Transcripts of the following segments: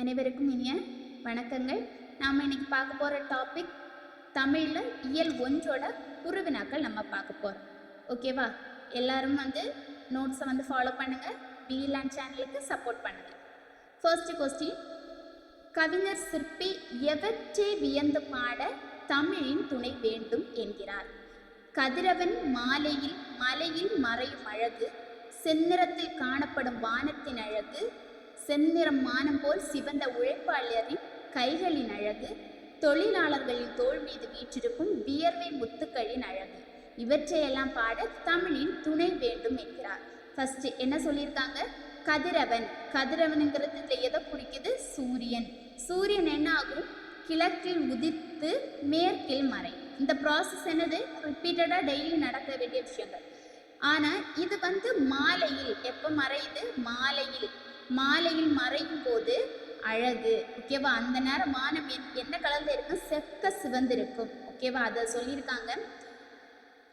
அனைவருக்கும் இனிய வணக்கங்கள். நாம் இன்னைக்கு பார்க்க போகிற டாபிக் தமிழில் இயல் ஒன்றோட குருவினாக்கள் நம்ம பார்க்க போகிறோம் ஓகேவா எல்லாரும் வந்து நோட்ஸை வந்து ஃபாலோ பண்ணுங்கள் பிலான் சேனலுக்கு சப்போர்ட் பண்ணுங்கள் ஃபர்ஸ்ட் கொஸ்டின் கவிஞர் சிற்பி எவற்றை வியந்து பாட தமிழின் துணை வேண்டும் என்கிறார். கதிரவன் மாலையில் மலையில் மறையும் அழகு செந்நிறத்தில் காணப்படும் வானத்தின் அழகு செந்நிறம் மானம் போல் சிவந்த உழைப்பாளரின் கைகளின் அழகு தொழிலாளர்களின் தோல் மீது வீற்றிருக்கும் வியர்வை முத்துக்களின் அழகு. இவற்றையெல்லாம் பாட தமிழின் துணை வேண்டும் என்கிறார். ஃபர்ஸ்ட் என்ன சொல்லியிருக்காங்க? கதிரவன். கதிரவனுங்கிறது இதில் எதை குறிக்குது? சூரியன். சூரியன் என்ன ஆகும்? கிழக்கில் உதித்து மேற்கில் மறை. இந்த ப்ராசஸ் என்னது? ரிப்பீட்டடாக டெய்லி நடக்க வேண்டிய விஷயங்கள். ஆனால் இது வந்து மாலையில். எப்போ மறையுது? மாலையில். மாலையில் மறையும் போது அழகு ஓகேவா அந்த நேரம் வானம் என்- என்ன கலரில் இருக்கும் செக்க சிவந்து இருக்கும் ஓகேவா அதை சொல்லியிருக்காங்க.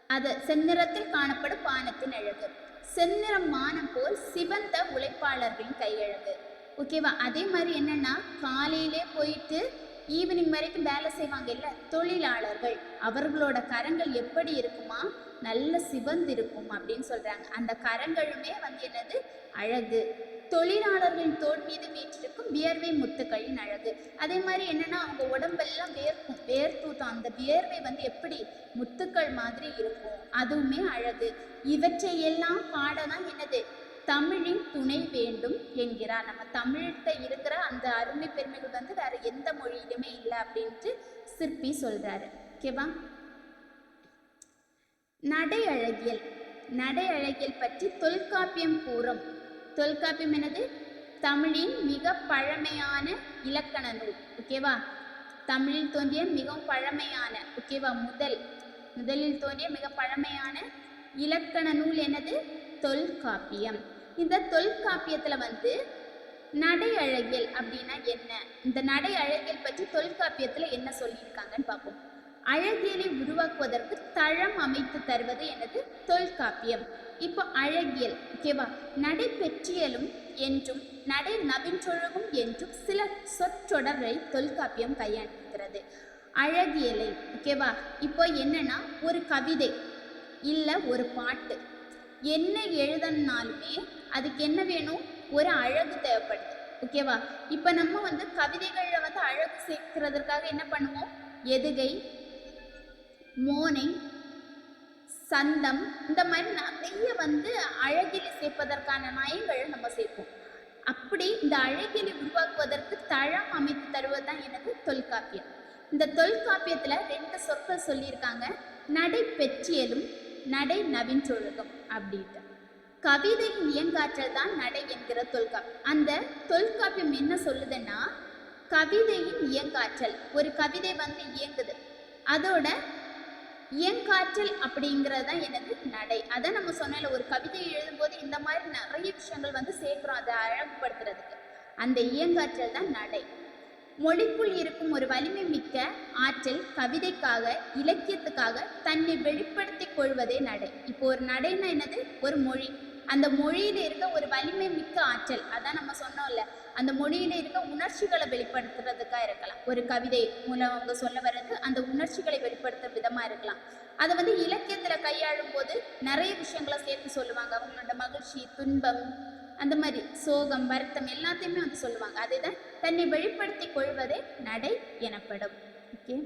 அது செந்நிறத்தில் காணப்படும் வானத்தின் அழகு. செந்நிறம் வானம் போல் சிவந்த உழைப்பாளர்களின் கையழகு. ஓகேவா அதே மாதிரி என்னன்னா காலையிலே போயிட்டு ஈவினிங் வரைக்கும் வேலை செய்வாங்க இல்லை தொழிலாளர்கள். அவர்களோட கரங்கள் எப்படி இருக்குமா? நல்ல சிவந்து இருக்கும் அப்படின்னு சொல்றாங்க. அந்த கரங்களுமே வந்து என்னது? அழகு. தொழிலாளர்களின் தோல் மீது வீற்றிருக்கும் வியர்வை முத்துக்களின் அழகு. அதே மாதிரி என்னன்னா அவங்க உடம்பெல்லாம் வேர்க்கும் வேர்த்தூட்டம் அந்த வியர்வை வந்து எப்படி முத்துக்கள் மாதிரி இருக்கும்? அதுவுமே அழகு. இவற்றை எல்லாம் பாடதான் என்னது? தமிழின் துணை வேண்டும் என்கிறார். நம்ம தமிழ்கிட்ட இருக்கிற அந்த அருமை பெருமைகள் வந்து வேற எந்த மொழியிலுமே இல்லை அப்படின்ட்டு சிற்பி சொல்றாரு. ஓகேவா நடை அழகியல். நடை அழகியல் பற்றி தொல்காப்பியம் கூறும். தொல்காப்பியம் என்னது? தமிழின் மிக பழமையான இலக்கண நூல். ஓகேவா தமிழில் தோன்றிய மிகவும் பழமையான ஓகேவா முதல். முதலில் தோன்றிய மிக பழமையான இலக்கண நூல் என்னது? தொல்காப்பியம். இந்த தொல்காப்பியத்தில் வந்து நடை அழகியல் அப்படின்னா என்ன? இந்த நடை அழகியல் பற்றி தொல்காப்பியத்தில் என்ன சொல்லியிருக்காங்கன்னு பார்ப்போம். அழகியலை உருவாக்குவதற்கு தளம் அமைத்து தருவது எனது தொல்காப்பியம். இப்போ அழகியல் ஓகேவா நடை பெற்றியலும் என்றும் நடை நபின்றொழுகும் என்றும் சில சொற்றொடரை தொல்காப்பியம் கையாண்டிருக்கிறது அழகியலை ஓகேவா இப்போ என்னன்னா ஒரு கவிதை இல்லை ஒரு பாட்டு. என்ன எழுதணுனாலுமே அதுக்கு என்ன வேணும்? ஒரு அழகு தேவைப்படுது ஓகேவா இப்போ நம்ம வந்து கவிதைகளில் வந்து அழகு சேர்க்கிறதுக்காக என்ன பண்ணுவோம்? எதுகை மோனை சந்தம் இந்த மாதிரி நிறைய வந்து அழகிரி சேர்ப்பதற்கான நாய்களை நம்ம சேர்ப்போம். அப்படி இந்த அழகிரி உருவாக்குவதற்கு தளம் அமைத்து தருவது தான் எனக்கு தொல்காப்பியம் இந்த தொல்காப்பியத்தில் ரெண்டு சொற்கள் சொல்லியிருக்காங்க. நடை பெற்றியலும் நடை நவின்றொழுகம் அப்படின்ட்டு. கவிதையின் இயங்காற்றல் தான் நடை என்கிற தொல்காப்பியம் அந்த தொல்காப்பியம் என்ன சொல்லுதுன்னா கவிதையின் இயங்காற்றல். ஒரு கவிதை வந்து இயங்குது. அதோட இயங்காற்றல் அப்படிங்கிறது தான் எனது நடை. அதை நம்ம சொன்னல ஒரு கவிதை எழுதும்போது இந்த மாதிரி நிறைய விஷயங்கள் வந்து சேர்க்குறோம் அதை அழகுபடுத்துறதுக்கு. அந்த இயங்காற்றல் தான் நடை. மொழிக்குள் இருக்கும் ஒரு வலிமை மிக்க ஆற்றல் கவிதைக்காக இலக்கியத்துக்காக தன்னை வெளிப்படுத்திக் கொள்வதே நடை. இப்போ ஒரு நடைன்னா என்னது? ஒரு மொழி. அந்த மொழியில இருக்க ஒரு வலிமை மிக்க ஆற்றல். அதான் நம்ம சொன்னோம்ல. அந்த மொழியில இருக்க உணர்ச்சிகளை வெளிப்படுத்துறதுக்காக இருக்கலாம். ஒரு கவிதை மூலம் அவங்க சொல்ல வர்றது அந்த உணர்ச்சிகளை வெளிப்படுத்துற விதமா இருக்கலாம். அதை வந்து இலக்கியத்துல கையாளும் போது நிறைய விஷயங்களை சேர்த்து சொல்லுவாங்க. அவங்களோட மகிழ்ச்சி துன்பம் அந்த மாதிரி சோகம் வருத்தம் எல்லாத்தையுமே வந்து சொல்லுவாங்க. அதுதான் தன்னை வெளிப்படுத்திக் கொள்வதே நடை எனப்படும். ஓகே